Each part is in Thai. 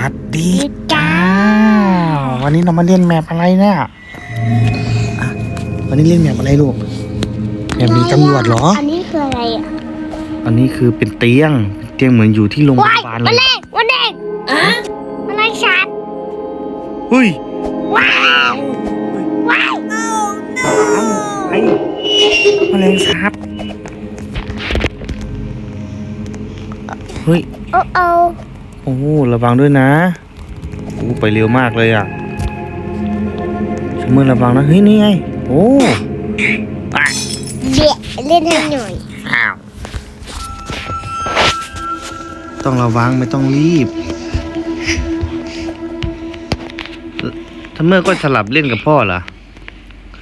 วัสดีจ้า วันนี้เรามาเล่นแมปอะไรเนี่ยอะวันนี้เล่นแมปอะไรลูก แมปมีตำรวจเหรอ อันนี้คืออะไรอะอันนี้คือเป็นเตียง เตียงเหมือนอยู่ที่โรงพว้ายยาบาลมันเลเด็ยกมันเด็กมันเด็กชัดเฮ้ยว้าวว้าวไอ้แมลงสาบเฮ้ย โอ้โอ้ โอ้ระวังด้วยนะโอ้ไปเร็วมากเลยอะชมือระวังนะเฮ้ยนี่ไงโอ้อะเดี๋ยวเล่นให้หน่อยอ้าวต้องระวังไม่ต้องรีบถ้าเมื่อก็สลับเล่นกับพ่อเหรอ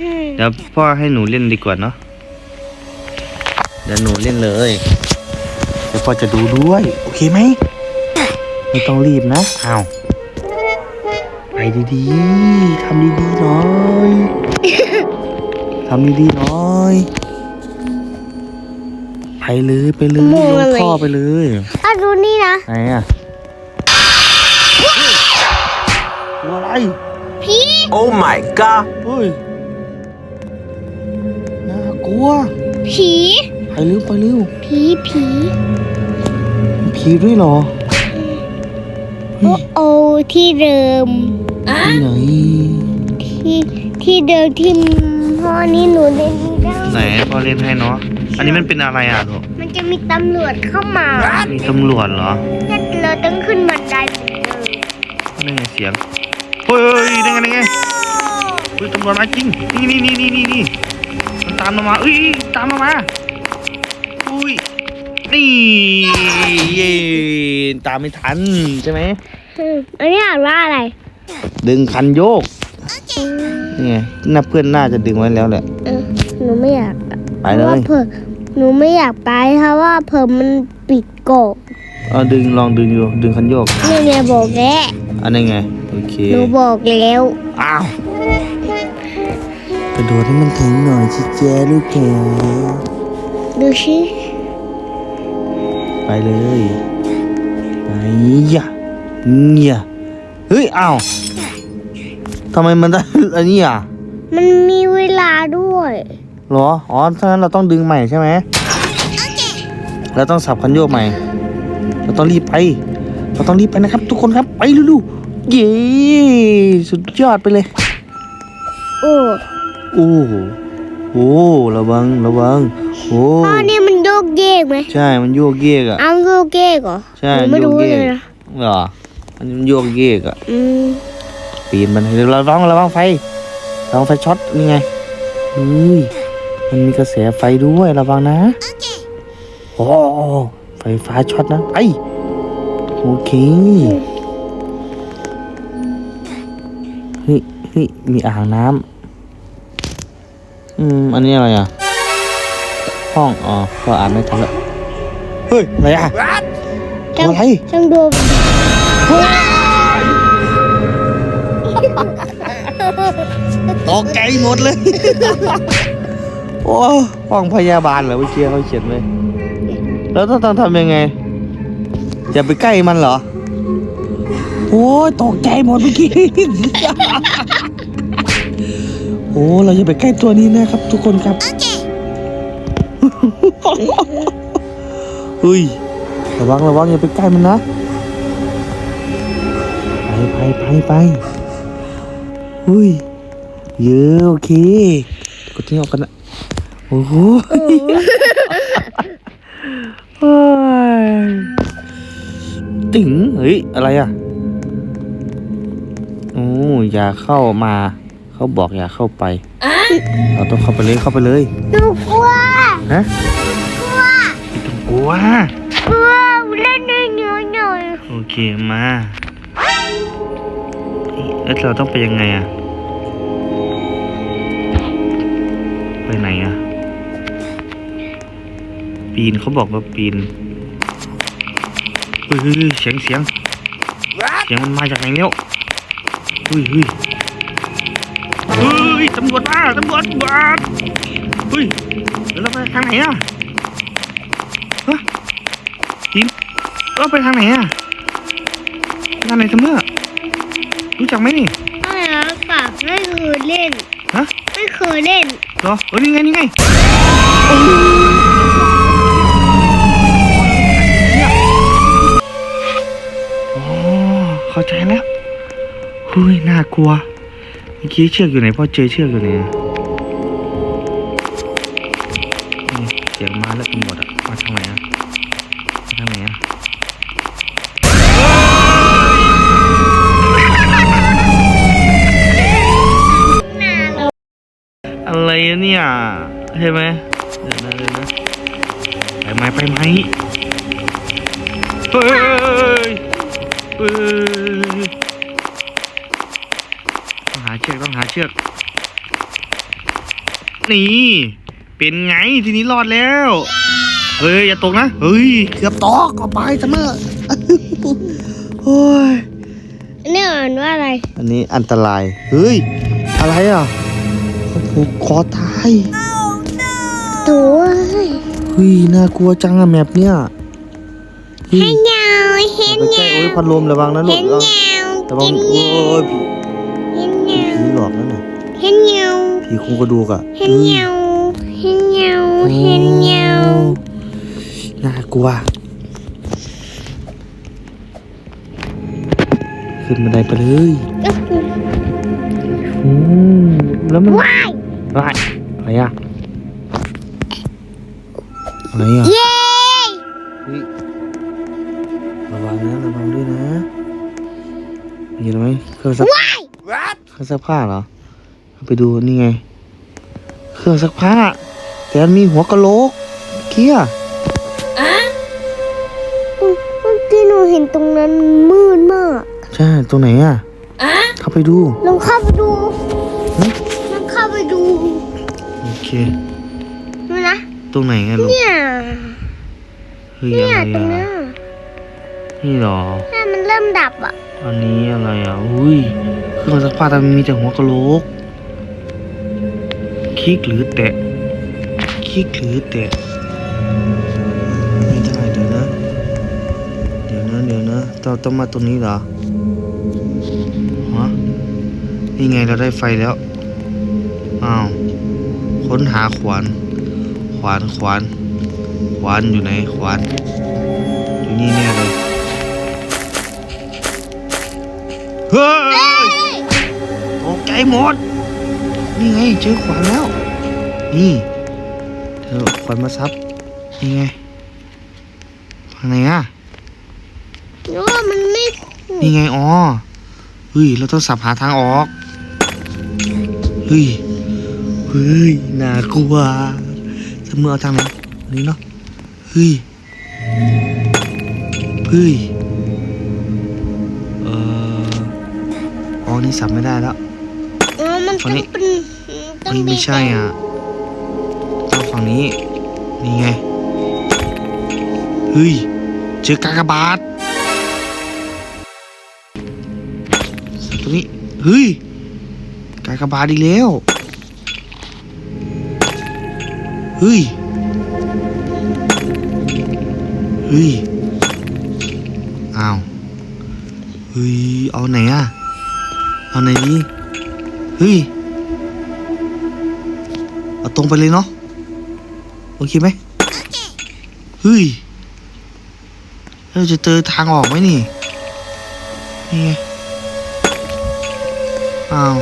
อืมเดี๋ยวพ่อให้หนูเล่นดีกว่าเนาะเดี๋ยวหนูเล่นเลยเดี๋ยวพ่อจะดูด้วย โอเคไหม ไม่ต้องรีบนะอ้าวไปดีๆทำดีๆหน่อยทำดีๆหน่อยไปเลยไปเลยลงท่อไปเลยอะดูนี่นะไหนอะตัวอะไรพี่ Oh my god! เฮ้ยน่ากลัวผีไปเร็วไปเร็วผีผีมีผีด้วยเหรอ โอ้โอ้ที่เดิม ที่ไหนที่ที่เดิมที่พ่อนี่หนูเล่นไม่ได้ไหนพ่อเล่นให้เนาะอันนี้มันเป็นอะไรอะลูกมันจะมีตำรวจเข้ามามีตำรวจเหรอถ้าเราต้องขึ้นบันไดเหมือนเดิมนั่นไงเสียงเฮ้ยได้ไงได้ไงเฮ้ยตำรวจมาจริงนี่นี่นี่นี่นี่นี่มันตามเรามาเอ้ยตามเรามาอุ้ย นี่เย่ตามไม่ทันใช่ไหมอืมอันนี้อ่านว่าอะไร ดึงคันโยกนี่ไงน่าเพื่อนน่าจะดึงไว้แล้วแหละเออหนูไม่อยากไปเพเลราะว่ายเพิ่มหนูไม่อยากไปเพราะว่าเพิ่มมันปิดโกะเอาดึงลองดึงอยู่ดึงคันโยกเนี่ยเนี่ยบอกแล้วอันนี้ไงโอเคหนูบอกแล้วอ้าวกระโดดให้มันถึงหน่อยชิแจลูกแกดูชิ ไปเลยไปอย่าเนี่ยเฮ้ยอ้าวทำไมมันได้อันนี้อะมันมีเวลาด้วยเหรออ๋อถ้างั้นเราต้องดึงใหม่ใช่ไหมเราต้องสับคันโยกใหม่ เราต้องรีบไป เราต้องรีบไปนะครับ ทุกคนครับไปลูกๆเย้สุดยอดไปเลย โอ้โอ้โหโอ้ระวังระวังโอ้พ่อนี่มันโย กเยกไหมใช่มันโยกเยกอะ เอาโยกเยกเหรอใช่หนูไม่รู้โยกเลเยยก นะเหรออันนี้มันโยกเยกอะ อืมปีนมันระวังระวังไฟระวังไฟช็อตนี่ไงเฮ้ยมันมีกระแสไฟด้วยระวังนะโอ้ไฟฟ้าช็อตนะไอโอเคเฮ้ยเฮ้ยมีอ่างน้ำอืมอันนี้อะไรอะ ห้องอ๋อพออ่านไม่ทันละเฮ้ยอะไรอะตัวอะไรต้องดูตกใจหมดเลย โอ้ห้องพยาบาลเหรอเมื่อกี้เขาเขียนไว้แล้วต้องต้องทำยังไง อย่าไปใกล้มันเหรอ โอ้ยตกใจหมดเมื่อกี้โอ้เราอย่าไปใกล้ตัวนี้นะครับ ทุกคนครับ เฮ้ยระวังระวังอย่าไปใกล้มันนะ ไปไปไปไปเฮ้ยเยอะโอเคกดที่ออกกันนะโอ้โหเฮ้ยติ๋งเฮ้ยอะไรอะโอ้อย่าเข้ามา เขาบอกอย่าเข้าไป เราต้องเข้าไปเลยเข้าไปเลยหนูกลัวฮะ กลัวกลัวเล่นหน่อยหน่อยหน่อยโอเคมาแล้วเราต้องไปยังไงอะไปไหนอะปีนเขาบอกว่าปีนเฮ้ยเฮ้ยเฮ้ยเสียงเสียงเสียงมันมาจากไหนเนี่ยเฮ้ยเฮ้ยเฮ้ยตำรวจมาตำรวจมาเฮ้ยแล้วเราไปทางไหนอะฮะจีน เราไปทางไหนอะนั่นอะไรซัมเมอร์รู้จักไหมนี่ไม่แล้วค่ะไม่เคยเล่น ฮะไม่เคยเล่นเหรอเออนี่ไงนี่ไงอ๋อเข้าใจแล้วเฮ้ยน่ากลัวเมื่อกี้เชือกอยู่ไหนพ่อเจอเชือกอยู่ไหนอะนี่เสียงมาแล้วตำรวจอะมาทาง อะไรอะเนี่ยใช่ไหมเดี๋ยวนะเดี๋ยวนะไปไหมไปไหมเฮ้ยเฮ้ยต้องหาเชือกต้องหาเชือกนี่เป็นไงทีนี้รอดแล้ว เฮ้ยอย่าตกนะเฮ้ยเกือบตกก็ไปเสมอโอ้ยอันนี่อ่านว่าอะไร อันนี้อันตราย เฮ้ย อะไรอะเขา ผูกคอตายตัวเฮ้ยน่ากลัวจังอะแมปเนี่ยเฮ้ยเห็นเงาเห็นไปใกล้เงาโอ้ยพัดลมระวังนะลูเห็กนระวังเงาระวังเห็นโอ้เงายผีเห็นเงาผีหลอกนั่นน่ะเห็นเงาผีโครงกระดูกอะเห็นเงาเห็นเงาเห็นเงาน่ากลัวขึ้นบันไดไปเลยโอ้แล้วมันว้าย อะไรอะไรอะอะไรอะเย้เฮ้ยระวังนะระวังด้วยนะเห็นไหมเครื่องซักว้ายเครื่องซักผ้าเหรอเอาไปดูนี่ไง เครื่องซักผ้า แต่มันมีหัวกะโหลกเกี้ยเมื่อกี้หนูเห็นตรงนั้นมันมืดมาก ใช่ ตรงไหนอะเข้าไปดูลองเข้าไปดู เคนี่นะ ตรงไหนไงลูกเนี่ยเฮ้ยเนี่อะยไรตรงเนี้อะยนี่เหรอ เนี่ยมันเริ่มดับอะอันนี้อะไรอะ อุ้ยเครื่องซักผ้าแต่มันมีแต่หัวกะโหลก คลิกหรือแตะ คลิกหรือแตะ ไม่ได้เดี๋ยวนะ เดี๋ยวนะ เดี๋ยวนะต้องต้องมาตรงนี้เหรอฮะนี่ไงเราได้ไฟแล้ว อ้าว ค้นหาขวาน ขวานขวาน ขวานอยู่ไหนขวาน อยู่นี่แน่เลย เฮ้ยตกใจหมด นี่ไงเจอขวานแล้ว นี่ เธอเอาขวานมาซับ นี่ไงฝั่งไหนอะหรือว่ามันไม่นี่ไง อ๋อ เฮ้ย เราต้องสับหาทางออก เฮ้ย เฮ้ยน่ากลัวจะมือเอาทางไหนอันนี้เนาะเฮ้ยเฮ้ยเอ่ออ๋อนี่สับไม่ได้แล้วอ๋อมันฝั่ต้องงนี้เป็นต้องเฮ้ยไม่ใช่อะต้องฝั่งนี้นี่ไงเฮ้ยเจอกากบาทตรงนี้เฮ้ยกากบาทอีกแล้ว เฮ้ย เฮ้ย อ้าว เฮ้ย เอาไหนอะเอาไหนดีเฮ้ย เอาตรงไปเลยเนาะ โอเคไหมเฮ้ย เราจะเจอทางออกไหมนี่ นี่ไง อ้าว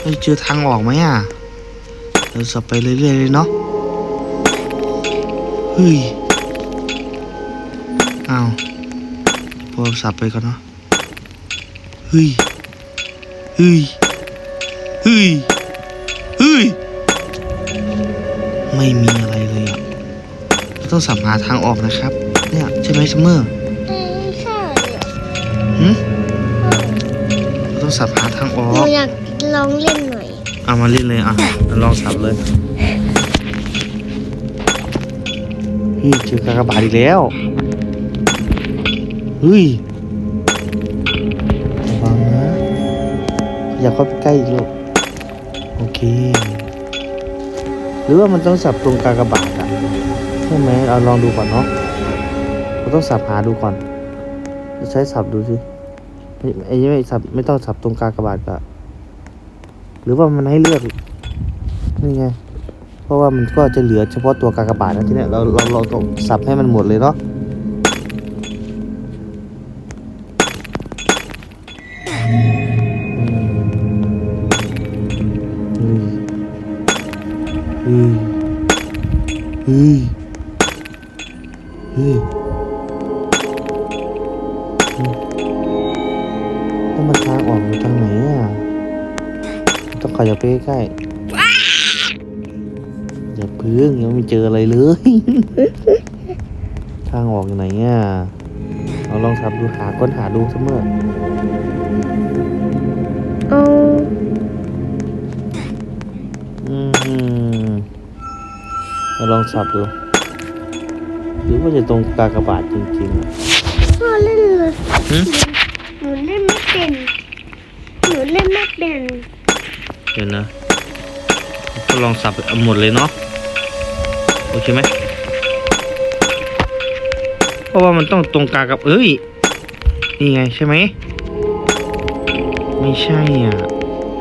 เราจะเจอทางออกไหมอะ เราสับไปเรื่อยๆเลยเนาะเฮ้ยอ้าวพอสับไปก่อนเนาะเฮ้ยเฮ้ยเฮ้ยเฮ้ยไม่มีอะไรเลยอะเราต้องสับหาทางออกนะครับ เนี่ยใช่ไหมซัมเมอร์เอ้ยใช่หืมเราต้องสับหาทางออหนูกอยากลองเล่นหน่อย เอามาเล่นเลยอะลองสับเลยเฮ้ยเจอกากบาทอีกแล้วเฮ้ยระวังนะอย่าเข้าไปใกล้อีกลูกโอเค หรือว่ามันต้องสับตรงกากบาทอะใช่ไหมเอาลองดูก่อนเนาะเราต้องสับหาดูก่อน ใช้สับดูสิไอ้ไม่สับไม่ต้องสับตรงกากระบาดกะ หรือว่ามันให้เลือกนี่ไง เพราะว่ามันก็จะเหลือเฉพาะตัวกากบาทนะทีเนี้ยเราเราเราต้องสับให้มันหมดเลยเนาะอืมเฮ้ยเฮ้ยเฮ้ยแล้วมันทางออกอยู่ทางไหน อะต้องขยับไปใกล้ๆอย่าพึ่งยังไม่เจออะไรเลย ทางออกอยู่ไหนอะเราลองทำดูหาค้นหาดูเสมอเอาอืมเราลองสับดูหรือว่าจะตรงกากบาทจริงๆอะพ่อเล่นเลยหึหนูเล่นไม่เป็น หนูเล่นไม่เป็น เดี๋ยวนะก็ลองสับเอาหมดเลยเนาะโอเคไหมเพราะว่ามันต้องตรงกลางกับเอ้ยนี่ไงใช่ไหมไม่ใช่อะ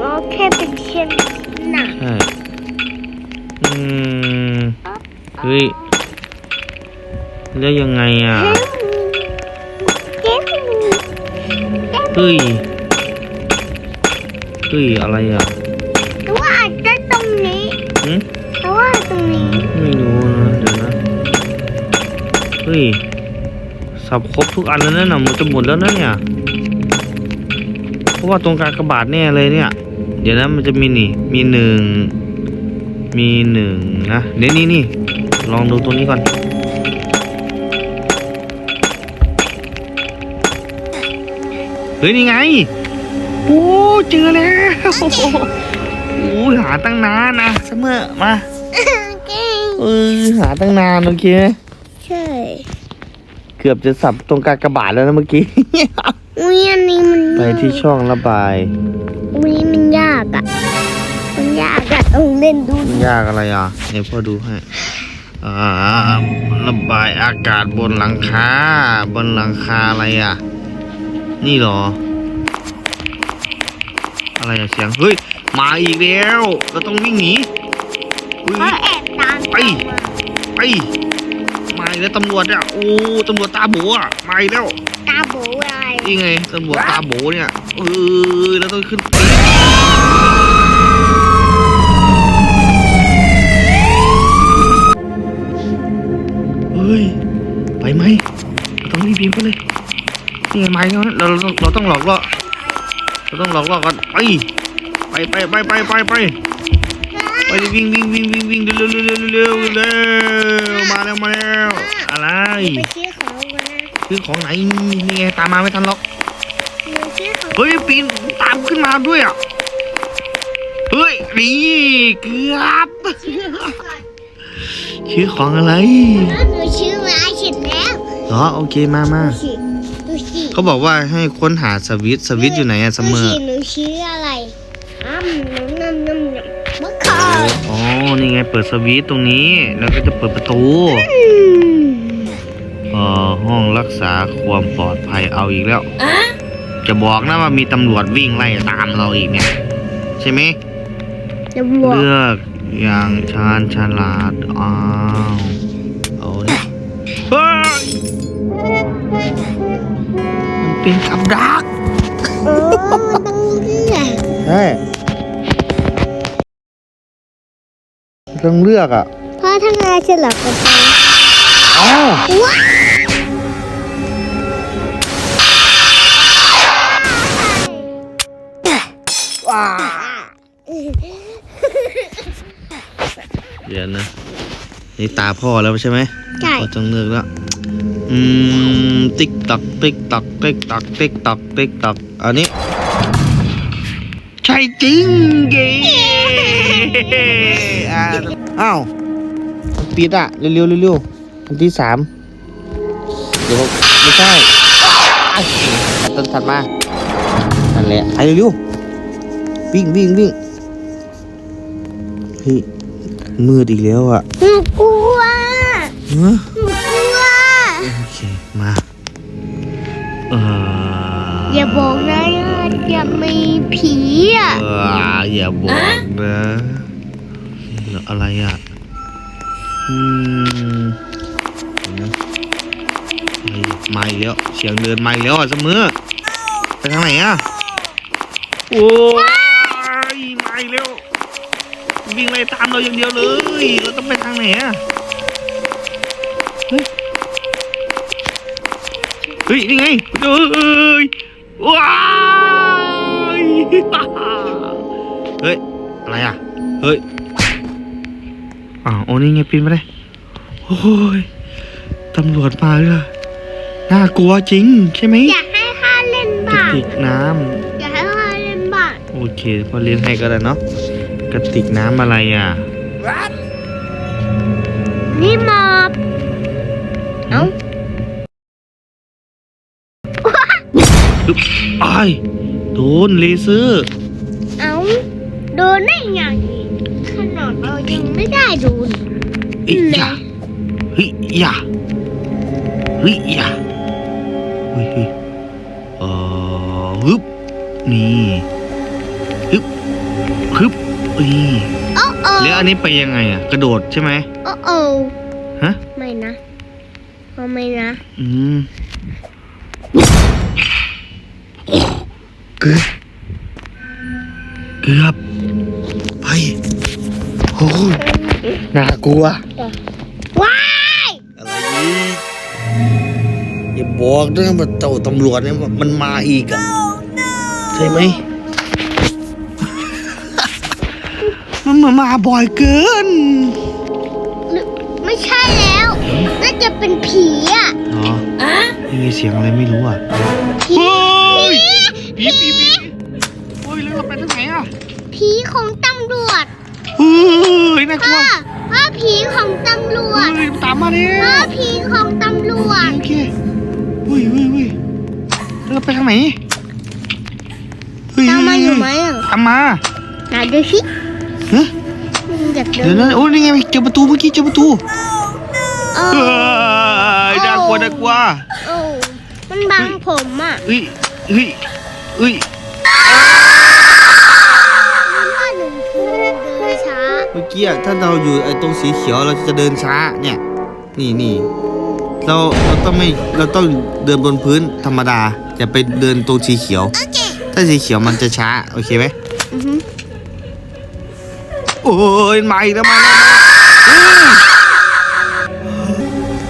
อ๋อแค่เป็นเช่นหนักใช่อืมเฮ้ยแล้วยังไงอะเฮ้ยเฮ้ยเฮ้ยอะไรอะ หืมแต่ว่าตรงนี้ไม่รู้นะเดี๋ยวนะเฮ้ยสับครบทุกอันแล้วนะหมดจะหมดแล้วนะเนี่ยเพราะว่าตรงกลางกระบาดแน่เลยเนี่ย เดี๋ยวนะมันจะมีนี่ มีหนึ่งมีหนึ่งนะเดี๋ยวนี่นี่ลองดูตัวนี้ก่อนเฮ้ยนี่ไงโอ้เจอแล้ว อ้ยหาตั้งนานนะเสมอมาเก่งเออหาตั้งนานโอเคไหมใช่เกือบจะสับตรงกลางกระบาดแล้วนะเมื่อกี้อุ้ยอันนี้มันไปที่ช่องระบายอุ้ยมันยากอะมันยากอะต้องเล่นดูมันยากอะไรอะเดี๋ยวพ่อดูให้อ่าระบายอากาศบนหลังคาบนหลังคาอะไรอะ นี่เหรอ อะไรอะเสียง เฮ้ย มาอีกแล้วเราต้องวิ่งหนีอุ้ยเขาแอบตามไปไปมาอีกแล้วตำรวจเนี่ยโอ้ตำรวจตาโบอะมาอีกแล้วตาโบอะไรนี่ไงตำรวจตาโบเนี่ยเออแล้วต้องขึ้นไปเฮ้ยไปไหมเราต้องรีบบินไปเลยนี่ไงไม้เขานะเราเราต้องเราต้องหลอกล่อเราต้องหลอกล่อกันไป ไปไปไปไปไปไปไปดิวิ่งวิ่งวิ่งวิ่งวิ่งเร็วเร็วเร็วเร็วเร็วมาแล้วมาแล้วอะไรไปซื้อของกันนะซื้อของไหนนี่ไงตามมาไม่ทันหรอกหนูซื้อของเฮ้ยปีนตามขึ้นมาด้วยอะเฮ้ยนี่เกือบชื่อของอะไรแล้วหนูชื่อมาเสร็จแล้วอ๋อโอเคมามาดูสิดูสิเขาบอกว่าให้ค้นหาสวิตช์สวิตช์อยู่ไหนอะเสมอดูสิหนูชื่ออะไร นี่ไงเปิดสวิตช์ตรงนี้ แล้วก็จะเปิดประตูอืมเอ่อห้องรักษาความปลอดภัยเอาอีกแล้ว จะบอกนะว่ามีตำรวจวิ่งไล่ตามเราอีกเนี่ย ใช่ไหมจะบวกเลือกอย่างชาญฉลาด อ้าว เอาเนี่ยเฮ้ยมันเป็นกับดักเออมันต้องเลือกใต้องเลือกอะเพราะถ้างานฉลับกันไปอ้าวว้าวว้าเดี๋ยวนะ นี่ตาพ่อแล้วใช่ไหมใช่พ่อต้องเลือกแล้ว อืม ติ๊กตัก ติ๊กตัก ติ๊กตัก ติ๊กตัก ติ๊กตัก อันนี้ ใช่จริงเย้ อ่าอ้าวมันปิดอะเร็วๆเร็วๆอันที่สามเดี๋ยวไม่ใช่อ้าวต้นถัดมานั่นแหละไปเร็วๆวิ่งวิ่งวิ่งเฮ้ยมืดอีกแล้วอะหนูกลัวเฮ้ยหนูกลัวโอเคมาเอออย่าบอกนะว่าจะมีผีอะเอออย่าบอกนะแล้ว อะไรอะ อืมเดี๋ยวนะอะไมาอีกแล้วเสียงเดินไมาอีกแล้วอะเสมอไปทางไหนอะ โอ้ยมาอีกแล้ววิ่งไล่ตามเราอย่างเดียวเลย เราต้องไปทางไหนอะ เฮ้ยเฮ้ยนี่ไงเอ้ยว้ายเฮ้ย อะไรอะ เฮ้ย อ้าวโอ้นี่ไงปีนมาได้โอ้ยตำรวจมาเลยน่ากลัวจริงใช่ไหมอยากให้ข้าเล่นกระบ้างติกน้อยากให้ข้าเล่นบ้างำโอเคพอเรียนให้ก็ได้เนาะกระติกน้ำอะไรอะนี่มอบเอ้าอึ๊บอ้ายโดนเลเซอร์ เอ้าโดนได้ไง ขนาดเรายังไม่ได้โดนเฮ้ยอย่าเฮ้ยอย่าเฮ้ยอย่าเฮ้ยเฮ้ยเออฮึบนี่ฮึบฮึบนี่โอ้โอ้แล้วอันนี้ไปยังไงอะ กระโดดใช่ไหมโอ้โอ้ฮะไม่นะเอาไม่นะอืมเกือบเกือบ กลัว ว้ายอะไรอีกอย่าบอกนะว่าเจ้าตำรวจเนี่ยมันมาอีกอะใช่ไหม มันมามาบ่อยเกินหรือไม่ใช่แล้ว น่าจะเป็นผีอะเหรอนี่มีเสียงอะไรไม่รู้อะผีเฮ้ยผีผีผีเฮ้ยแล้วเราไปทางไหนอะผีของตำรวจเฮ้ยน่ากลัวว่าว่า ผีของตำรวจเฮ้ยตามมาเนี่ยว่าผีของตำรวจโอเคเฮ้ยเฮ้ยเฮ้ยแล้วเราไปทางไหนเฮ้ยตามมาอยู่ไหมอะตามมาไหนดูสิเฮ้ยอยากเดี๋ดูยวนะโอ้นี่ไงเจอประตูเมื่อกี้เจอประตูเอเฮ้อยน่ากลัวน่ากลัวโอ้มันบังผมอะเฮ้ยเฮ้ยเฮ้ย กี้อะถ้าเราอยู่ไอ้ตรงสีเขียวเราจะเดินช้าเนี่ย นี่นี่เราเราต้องไม่เราต้องเดินบนพื้นธรรมดาอย่าไปเดินตรงสีเขียว ถ้าสีเขียวมันจะช้าโอเคไหมอือฮึโอ้ยมาอีกแล้วมาแล้วมาเฮ้ย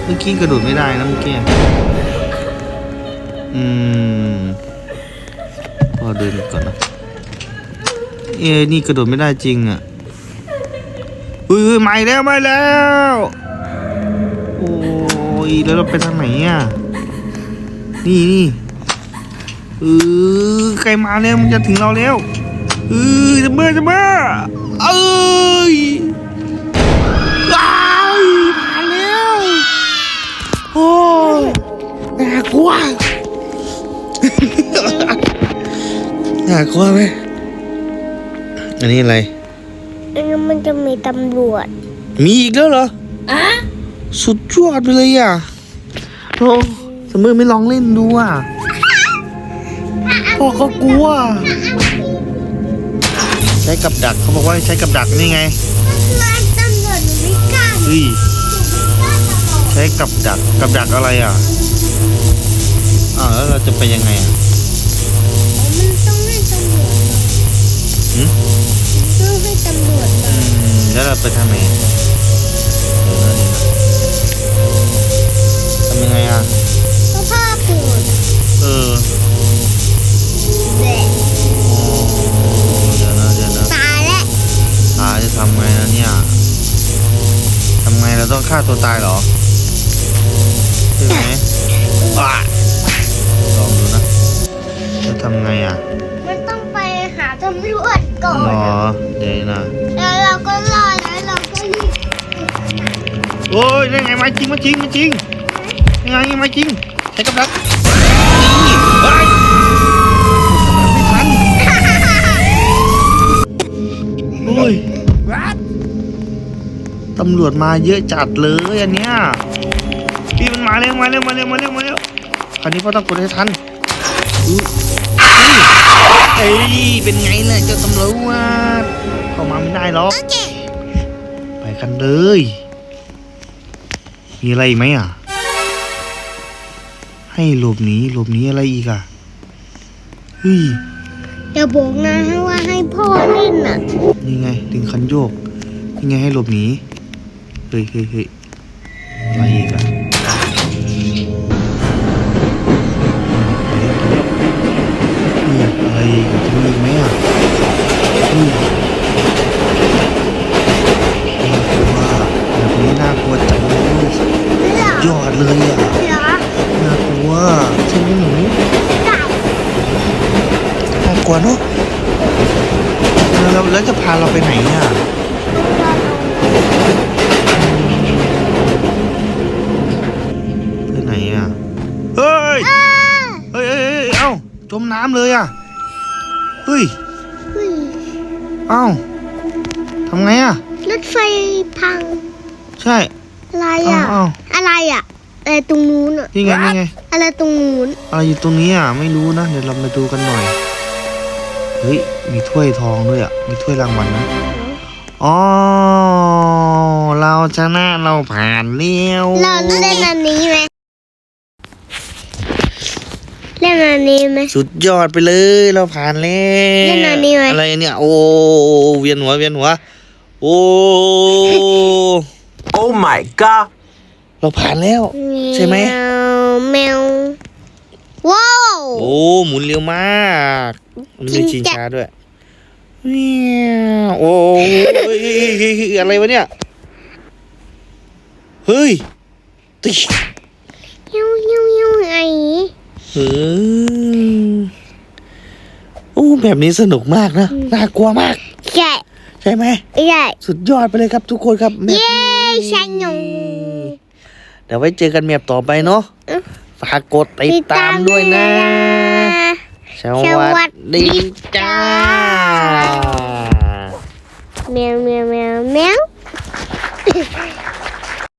เมื่อกี้กระโดดไม่ได้นะเมื่อกี้อืมพอเดินก่อนนะเอ้ยนี่กระโดดไม่ได้จริงอะ เฮ้ยเฮ้ยมาอีกแล้วมาแล้ว โอ้ยแล้วเราไปทางไหนอะ นี่นี่เออใครมาแล้วมันจะถึงเราแล้วเออจะเมื่อจะเมื่อเอ้ยอ้ายมาแล้วโอ้ยน่ากลัวน่ากลัวไหมอันนี้อะไร จะมีตำรวจ มีอีกแล้วเหรอสุดยอดไปเลยอะโอ้สมมติไม่ลองเล่นดูอะพ่อเขากลัว ใช้กับดักเขาบอกว่าให้ใช้กับดักนี่ไงมันตำรวจหนูไม่กล้าหนูเฮ้ยไม่กล้าจะบอกใช้กับดักกับดักอะไรอะอ้าวแล้วเราจะไปยังไงอะมันต้องให้ตำรวจหืมต้องให้ตำรวจอืม แล้วเราไปทางไหนเดี๋ยวนะเดี๋ยวนะทำยังไงอะเพราะผ้าปูดเออแหละโอ้เดี๋ยวนะเดี๋ยวนะตายแล้วตายจะทำไงนะเนี่ยทำไงเราต้องฆ่าตัวตายเหรอใช่ไหมอะลองดูนะจะทำไงอะมันต้องไปหาตำรวจก่อนรอเดี๋ยวนะแล้วเราก็ โอ้ยได้ไงมาจริงมาจริงมาจริงยังไงมาจริงใช้กับดักนี่เฮ้ยไม่ทันโอ้ยตำรวจมาเยอะจัดเลยอันเนี้ยพี่มันมาเร็วมาเร็วมาเร็วมาเร็วมาเร็วคราวนี้พ่อต้องกดให้ทันเอ้ยเป็นไงล่ะเจ้าตำรวจเข้ามาไม่ได้หรอกไปกันเลย มีอะไรอีกไหมอะ ให้หลบหนีหลบหนีอะไรอีกอะเฮ้ยอย่าบอกนะว่าให้พ่อเล่นอะนี่ไงดึงคันโยกนี่ไงให้หลบหนีเฮ้ยเฮ้ยเฮ้ยอะไรอีกอะ จมน้ำเลยอะเฮ้ยเฮ้ยเอ้าทำไงอะ รถไฟพัง ใช่ อะไรอะเอ้าอะไรอะ อะไรตรงนู้นอะ นี่ไงนี่ไงอะไรตรงนู้น อะไรอยู่ตรงนี้อะไม่รู้นะเดี๋ยวเรามาดูกันหน่อยเฮ้ยมีถ้วยทองด้วยอะมีถ้วยรางวัลนะอ๋อเราชนะเราผ่านเลี้ยวเราเล่นอันนี้ไหมเล่ นอันนี้ไหม สุดยอดไปเลยเราผ่านแล้วเล่นอันนี้ไหม อะไรเนี่ย โอ้เวียนหัวเวียนหัว โอ้ Oh my god! เราผ่านแล้ว ใช่ไหมแวแมว ว้าว โอ้ หมุนเร็วมากมันมีจริชิงงจังช้าด้วยเวียวโอ้เฮ้ยเฮ้ยเฮ้ยอะไรวะเนี่ย เฮ้ยติ ยิ้วยิ้วยิ้วไอ้ เฮ้ยโอ้แบบนี้สนุกมากนะ น่ากลัวมาก ใช่ใช่ไหมใช่สุดยอดไปเลยครับทุกคนครับแบบนี้เย้สนุกเดี๋ยวไว้เจอกันแมปต่อไปเนาะอืมฝากกดติดตามด้วยนะสสวัวัสสดีดีจ้าจ้าแมวแมวแมวแมว